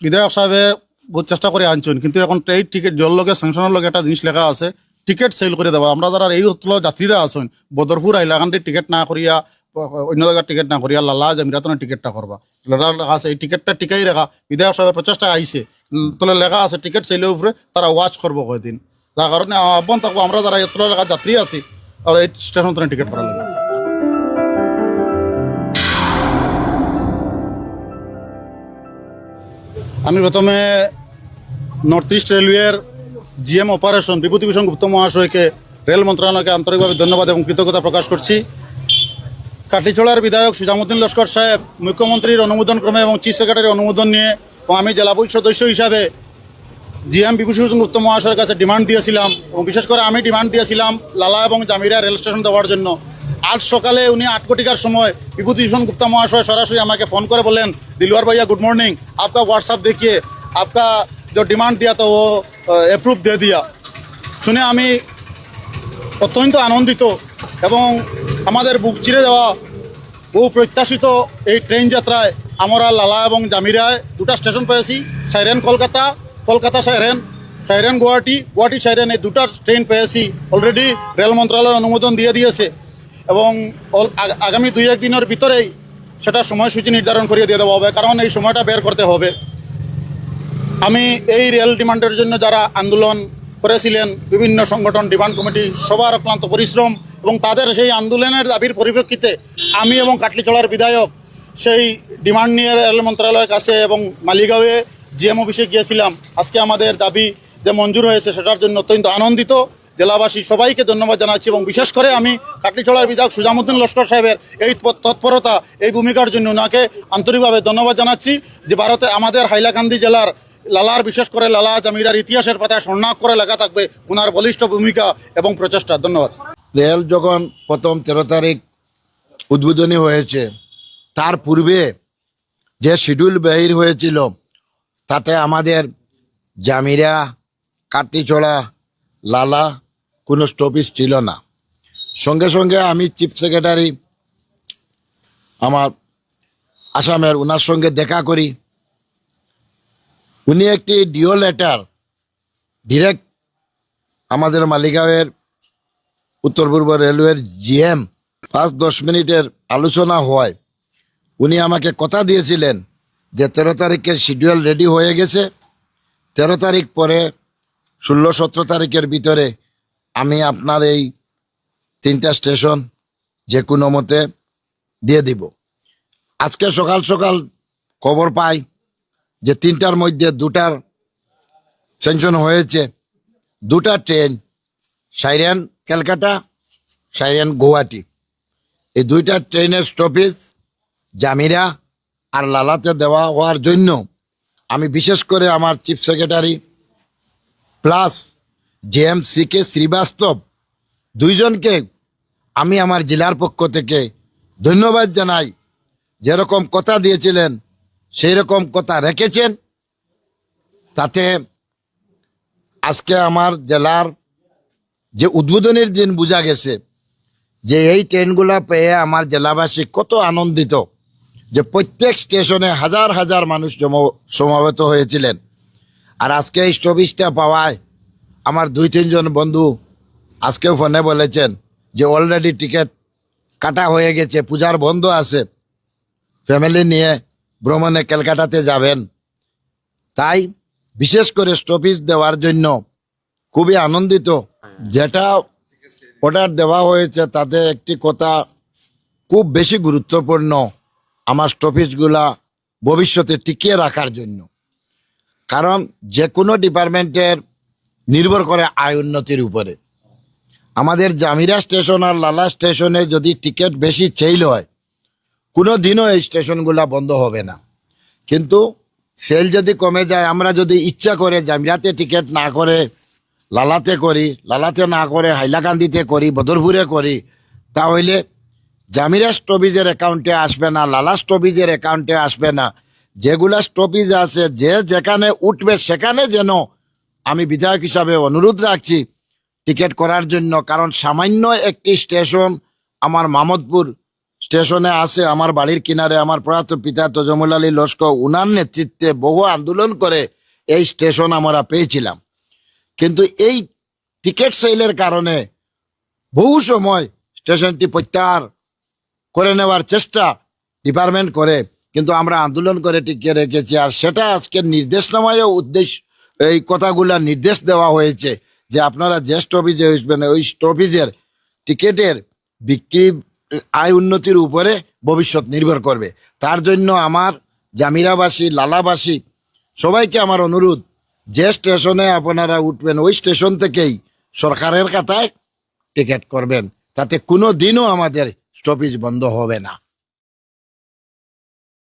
বিধায়ক সাহেবে বহুত চেষ্টা করে আনছেন কিন্তু এখন এই টিকিট জল লগে স্যাংশনের লগে একটা জিনিস লেখা আছে টিকিট সেল করে দেওয়া আমরা যারা এই হতল যাত্রীরা আছেন, বদরপুর আইলা এখান থেকে টিকিট না করিয়া অন্য জায়গার টিকিট না করিয়া, লালা, জামিরাতনের টিকিটটা করবা। লেখা আছে, এই টিকিটটা টিকাই রাখা। বিধায়ক সাহেবের প্রচেষ্টা আইছে। তলে লেখা আছে টিকিট সেলের উপরে তারা ওয়াচ করব কয়দিন। যার কারণে আহ্বান থাকব, আমরা যারা এত লেখা যাত্রী আছি আর এই স্টেশন টিকিট করা লাগবে। আমি প্রথমে নর্থ ইস্ট রেলওয়ের জিএম অপারেশন বিভূতিভূষণ গুপ্ত মহাশয়কে রেল মন্ত্রণালয়কে আন্তরিকভাবে ধন্যবাদ এবং কৃতজ্ঞতা প্রকাশ করছি। কাটিছড়ার বিধায়ক সুজামুদ্দিন লস্কর সাহেব মুখ্যমন্ত্রীর অনুমোদন ক্রমে এবং চিফ সেক্রেটারির অনুমোদন নিয়ে এবং আমি জেলা পরিষদ সদস্য হিসাবে জিএম বিভূতিভূষণ গুপ্ত মহাশয়ের কাছে ডিমান্ড দিয়েছিলাম এবং বিশেষ করে আমি ডিমান্ড দিয়েছিলাম লালা এবং জামিরা রেল স্টেশন দেওয়ার জন্য। আজ সকালে উনি আট কোটিকার সময় বিভূতিভূষণ গুপ্তা মহাশয় সরাসরি আমাকে ফোন করে বললেন दिलवर भैया गुड मॉर्निंग आपका व्हाट्सअप देखिए आपका जो डिमांड दिया था वो अप्रूव दे दिया শুনে আমি অত্যন্ত আনন্দিত এবং আমাদের বুক চিরে দেওয়া বহু প্রত্যাশিত এই ট্রেন যাত্রায় আমরা লালা এবং জামিরায় দুটা স্টেশন পেয়েছি siren Kolkata Kolkata siren siren Guwahati Guwahati siren এই দুটা ট্রেন পেয়েছি অলরেডি রেল মন্ত্রণালয় অনুমোদন দিয়ে দিয়েছে এবং অল- আগ- আগামী দুই এক দিনের ভিতরেই সেটা সময়সূচি নির্ধারণ করিয়ে দিয়ে দেওয়া হবে, কারণ এই সময়টা বের করতে হবে। আমি এই রেল ডিমান্ডের জন্য যারা আন্দোলন করেছিলেন, বিভিন্ন সংগঠন, ডিমান্ড কমিটি, সবার অক্লান্ত পরিশ্রম এবং তাদের সেই আন্দোলনের দাবির পরিপ্রেক্ষিতে আমি এবং কাটলিচড়ার বিধায়ক সেই ডিমান্ড নিয়ে রেল মন্ত্রণালয়ের কাছে এবং মালিগাঁওয়ে জিএম অফিসে গিয়েছিলাম। আজকে আমাদের দাবি যে মঞ্জুর হয়েছে সেটার জন্য অত্যন্ত আনন্দিত। জেলাবাসী সবাইকে ধন্যবাদ জানাচ্ছি এবং বিশেষ করে আমি কাটলিচড়ার বিধায়ক সুজামুদ্দিন লস্কর সাহেবের এই তৎপরতা, এই ভূমিকার জন্য ওনাকে আন্তরিকভাবে ধন্যবাদ জানাচ্ছি যে ভারতে আমাদের হাইলাকান্দি জেলার লালার, বিশেষ করে লালা জামিরার ইতিহাসের পাতায় স্বর্ণাক করে লেখা থাকবে। ওনার বলিষ্ঠ ভূমিকা এবং প্রচেষ্টা। ধন্যবাদ। রেল যখন প্রথম তেরো তারিখ উদ্বোধনী হয়েছে, তার পূর্বে যে শিডিউল বের হয়েছিল, তাতে আমাদের জামিরা কাটিছড়া লালা কোনো স্টপেজ ছিল না। সঙ্গে সঙ্গে আমি চিফ সেক্রেটারি আমার আসামের ওনার সঙ্গে দেখা করি। উনি একটি ডিও লেটার ডিরেক্ট আমাদের মালিগাঁওয়ের উত্তর পূর্ব রেলওয়ের জিএম পাঁচ দশ মিনিটের আলোচনা হয়। উনি আমাকে কথা দিয়েছিলেন যে তেরো তারিখের শিডিউল রেডি হয়ে গেছে। তেরো তারিখ পরে ষোলো সতেরো তারিখের ভিতরে আমি আপনার এই তিনটা স্টেশন যে কোনো মতে দিয়ে দিব। আজকে সকাল সকাল খবর পাই যে তিনটার মধ্যে দুটার স্যাংশন হয়েছে। দুটা ট্রেন, সাইরেন ক্যালকাটা, সাইরেন গুয়াহাটি। এই দুইটা ট্রেনের স্টপেজ জামিরা আর লালাতে দেওয়া হওয়ার জন্য আমি বিশেষ করে আমার chief secretary plus JMC K Srivastava. দুইজনকে আমি আমার জেলার পক্ষ থেকে ধন্যবাদ জানাই। যেরকম কথা দিয়েছিলেন সেই রকম কথা রেখেছেন। তাতে আজকে আমার জেলার যে উদ্বোধনের দিন বোঝা গেছে যে এই ট্রেনগুলো পেয়ে আমার জেলাবাসী কত আনন্দিত যে প্রত্যেক স্টেশনে হাজার হাজার মানুষ জম- সমাবেত হয়েছিলেন। আর আজকে এই স্টপিসটা পাওয়ায় আমার দুই, তিনজন বন্ধু আজকেও ফোনে বলেছেন যে অলরেডি টিকিট কাটা হয়ে গেছে, পূজার বন্ধ আছে। ফ্যামিলি নিয়ে ভ্রমণে ক্যালকাটাতে যাবেন। তাই বিশেষ করে স্টপিস দেওয়ার জন্য খুবই আনন্দিত। যেটা অর্ডার দেওয়া হয়েছে, তাতে একটি কথা খুব বেশি গুরুত্বপূর্ণ আমার স্টপিসগুলা ভবিষ্যতে টিকিয়ে রাখার জন্য। কারণ যে কোনো ডিপার্টমেন্টের নির্ভর করে আয় উন্নতির উপরে। আমাদের জামিরা স্টেশন আর লালা স্টেশনে যদি টিকিট বেশি চেইল হয় কোনো দিনও এই স্টেশনগুলা বন্ধ হবে না। কিন্তু সেল যদি কমে যায়, আমরা যদি ইচ্ছা করে জামিরাতে টিকিট না করে, লালাতে করি, লালাতে না করে, হাইলাকান্দিতে করি, বদরপুরে করি, তাহলে জামিরা স্টপিজের অ্যাকাউন্টে আসবে না, লালা স্টপিজের অ্যাকাউন্টে আসবে না। যেগুলা স্টপিজ আছে, যে যেখানে উঠবে, সেখানে যেন আমি বিধায়ক হিসাবে অনুরোধ রাখছি টিকিট করার জন্য, কারণ সামান্য একটি স্টেশন আমার মামদপুর স্টেশনে আসে আমার বাড়ির কিনারে আমার প্রয়াত পিতা তজমুল আলী লস্কর, উনার নেতৃত্বে বহু আন্দোলন করে এই স্টেশন আমরা পেয়েছিলাম। কিন্তু এই টিকিট সেলের কারণে বহু সময় স্টেশনটি প্রত্যাহার করে নেওয়ার চেষ্টা ডিপার্টমেন্ট করে, কিন্তু আমরা আন্দোলন করে টিকিয়ে রেখেছি। আর সেটা আজকের নির্দেশনামায়ও উদ্দেশ্য এই কথাগুলা নির্দেশ দেওয়া হয়েছে যে আপনারা যে স্টপিজে আসবেন, ওই স্টপেজের টিকিটের বিক্রি, আয় উন্নতির উপরে ভবিষ্যৎ নির্ভর করবে। তার জন্য আমার জামিরাবাসী, লালাবাসী, সবাইকে আমার অনুরোধ, যে স্টেশনে আপনারা উঠবেন, ওই স্টেশন থেকেই সরকারের খাতায় টিকিট করবেন। তাতে কোনো দিনও আমাদের স্টপেজ বন্ধ হবে না।